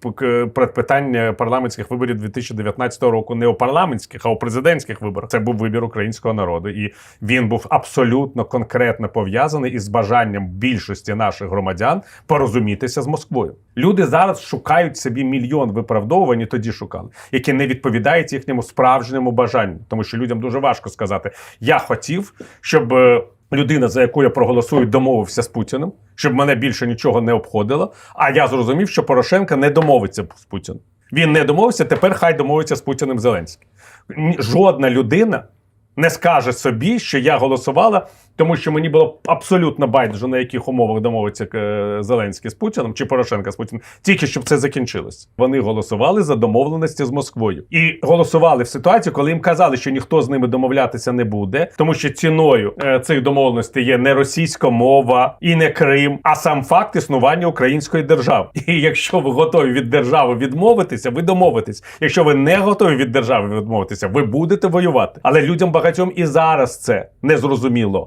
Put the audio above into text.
Поки Предпитання парламентських виборів 2019 року не у парламентських, а у президентських виборах. Це був вибір українського народу, і він був абсолютно конкретно пов'язаний із бажанням більшості наших громадян порозумітися з Москвою. Люди зараз шукають собі мільйон виправдовувань, тоді шукали, які не відповідають їхньому справжньому бажанню, тому що людям дуже важко сказати: я хотів, щоб. Людина, за яку я проголосую, домовився з Путіним, щоб мене більше нічого не обходило. А я зрозумів, що Порошенко не домовиться з Путіним. Він не домовився, тепер хай домовиться з Путіним Зеленський. Жодна людина не скаже собі, що я голосувала, тому що мені було абсолютно байдуже, на яких умовах домовиться е, Зеленський з Путіним чи Порошенко з Путіним, тільки щоб це закінчилось. Вони голосували за домовленості з Москвою і голосували в ситуації, коли їм казали, що ніхто з ними домовлятися не буде, тому що ціною е, цих домовленостей є не російська мова і не Крим, а сам факт існування української держави. І якщо ви готові від держави відмовитися, ви домовитесь. Якщо ви не готові від держави відмовитися, ви будете воювати. Але людям багатьом і зараз це не зрозуміло.